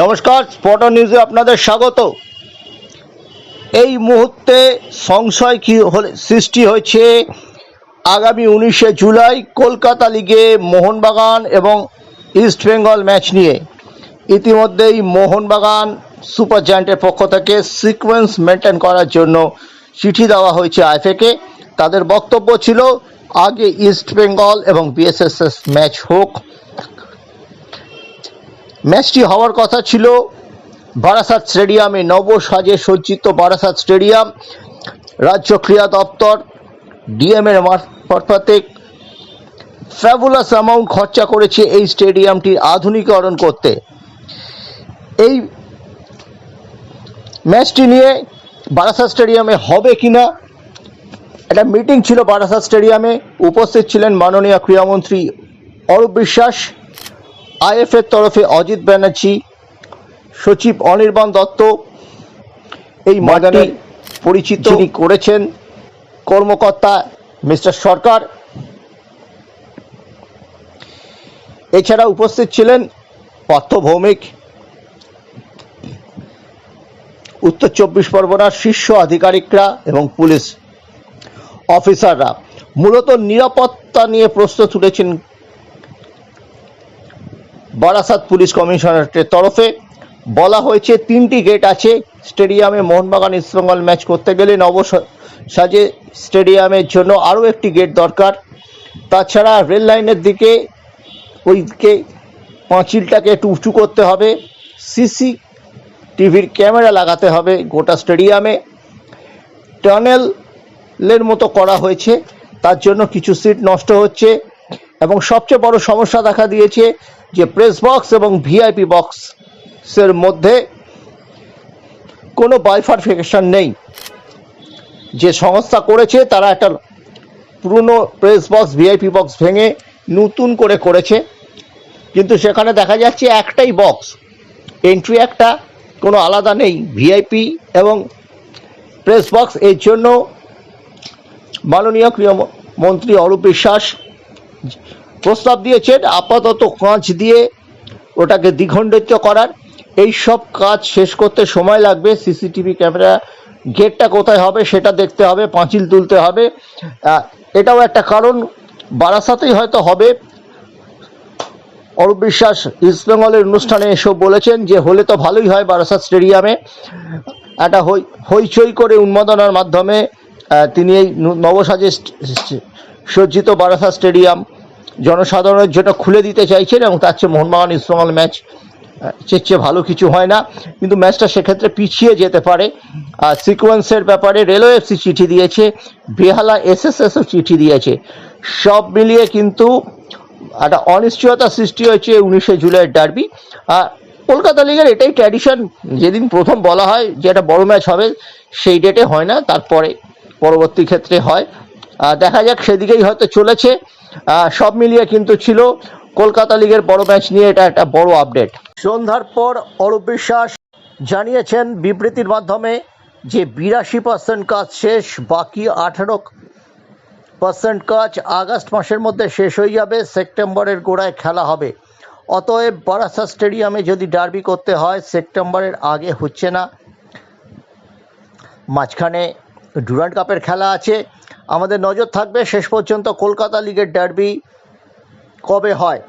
নমস্কার স্পটার নিউজে আপনাদের স্বাগত। এই মুহূর্তে সংশয় কি সৃষ্টি হয়েছে আগামী উনিশে জুলাই কলকাতা লিগে মোহনবাগান এবং ইস্ট বেঙ্গল ম্যাচ নিয়ে। ইতিমধ্যেই মোহনবাগান সুপার জায়ান্টের পক্ষ থেকে সিকোয়েন্স মেনটেন করার জন্য চিঠি দেওয়া হয়েছে আইফেকে তাদের বক্তব্য ছিল, আগে ইস্ট বেঙ্গল এবং বিএসএসএস ম্যাচ হোক ম্যাচটি হওয়ার কথা ছিল বারাসাত স্টেডিয়ামে। নব সাজে সজ্জিত বারাসাত স্টেডিয়াম, রাজ্য ক্রীড়া দপ্তর ডিএম এর মারফতে ফ্যাবুলাস অ্যামাউন্ট খরচা করেছে এই স্টেডিয়ামটি আধুনিকরণ করতে। এই ম্যাচটি নিয়ে বারাসাত স্টেডিয়ামে হবে কিনা, একটা মিটিং ছিল বারাসাত স্টেডিয়ামে। উপস্থিত ছিলেন মাননীয় ক্রীড়ামন্ত্রী অরূপ বিশ্বাস। আইএফের তরফে অজিত ব্যানার্জি সচিব অনির্বাণ দত্ত এই ময়দানে পরিচিত করেছেন কর্মকর্তা মিস্টার সরকার। এছাড়া উপস্থিত ছিলেন পার্থ ভৌমিক। উত্তর চব্বিশ পরগনার শীর্ষ আধিকারিকরা এবং পুলিশ অফিসাররা। মূলত নিরাপত্তা নিয়ে প্রশ্ন তুলেছেন বারাসাত পুলিশ কমিশনারেটের তরফে বলা হয়েছে, তিনটি গেট আছে স্টেডিয়ামে, মোহনবাগান ইস্টবেঙ্গল ম্যাচ করতে গেলে নব সাজে স্টেডিয়ামের জন্য আরও একটি গেট দরকার। তাছাড়া রেল লাইনের দিকে ওইদিকে পাঁচিলটাকে একটু উঁচু করতে হবে সিসি টিভির ক্যামেরা লাগাতে হবে গোটা স্টেডিয়ামে। টানেলের মতো করা হয়েছে, তার জন্য কিছু সিট নষ্ট হচ্ছে। এবং সবচেয়ে বড় সমস্যা দেখা দিয়েছে যে প্রেস বক্স এবং ভিআইপি বক্সের মধ্যে কোনো বাইফারফিকেশন নেই। যে সংস্থা করেছে, তারা একটা পুরনো প্রেস বক্স ভিআইপি বক্স ভেঙে নতুন করে করেছে। কিন্তু সেখানে দেখা যাচ্ছে একটাই বক্স এন্ট্রি একটা, কোনো আলাদা নেই। ভিআইপি এবং প্রেস বক্স এর জন্য মাননীয় ক্রীড়ামন্ত্রী অরূপ বিশ্বাস প্রস্তাব দিয়েছেন, আপাতত কাঁচ দিয়ে ওটাকে দ্বিখণ্ডিত করার। এই সব কাজ শেষ করতে সময় লাগবে, সিসিটিভি ক্যামেরা গেটটা কোথায় হবে সেটা দেখতে হবে, পাঁচিল তুলতে হবে। এটাও একটা কারণ, বারাসাতেই হয়তো হবে। অরূপ বিশ্বাস ইস্টবেঙ্গলের অনুষ্ঠানে এসব বলেছেন যে, হলে তো ভালোই হয় বারাসাত স্টেডিয়ামে। একটা হই, হইচই করে উন্মাদনার মাধ্যমে তিনি এই নবসাজে সজ্জিত বারাসাত স্টেডিয়াম জনসাধারণের জন্য খুলে দিতে চাইছেন এবং তার চেয়ে মোহনবাগান ইস্টবেঙ্গল ম্যাচ চেয়ে ভালো কিছু হয় না। কিন্তু ম্যাচটা সেক্ষেত্রে পিছিয়ে যেতে পারে। আর সিকোয়েন্সের ব্যাপারে রেলওয়ে এফসি চিঠি দিয়েছে, বেহালা এসএসএসও চিঠি দিয়েছে। সব মিলিয়ে কিন্তু একটা অনিশ্চয়তা সৃষ্টি হয়েছে উনিশে জুলাইয়ের ডার্বি আর কলকাতা লিগের এটাই ট্র্যাডিশন যেদিন প্রথম বলা হয় যে একটা বড় ম্যাচ হবে, সেই ডেটে হয় না, তারপরে পরবর্তী ক্ষেত্রে হয়। দেখা যাক, সেদিকেই হয়তো চলেছে। সব মিলিয়ে কিন্তু ছিল কলকাতা লিগের বড় ম্যাচ নিয়ে এটা একটা বড় আপডেট সন্ধ্যার পর অরূপ বিশ্বাস জানিয়েছেন বিবৃতির মাধ্যমে যে বিরাশি পার্সেন্ট কাজ শেষ, বাকি আঠারো পার্সেন্ট কাজ আগস্ট মাসের মধ্যে শেষ হয়ে যাবে, সেপ্টেম্বরের গোড়ায় খেলা হবে। অতএব বারাসা স্টেডিয়ামে যদি ডার্বি করতে হয়, সেপ্টেম্বরের আগে হচ্ছে না। মাঝখানে ডুরান্ড কাপের খেলা আছে। আমাদের নজর থাকবে শেষ পর্যন্ত কলকাতা লিগের ডার্বি কবে হয়।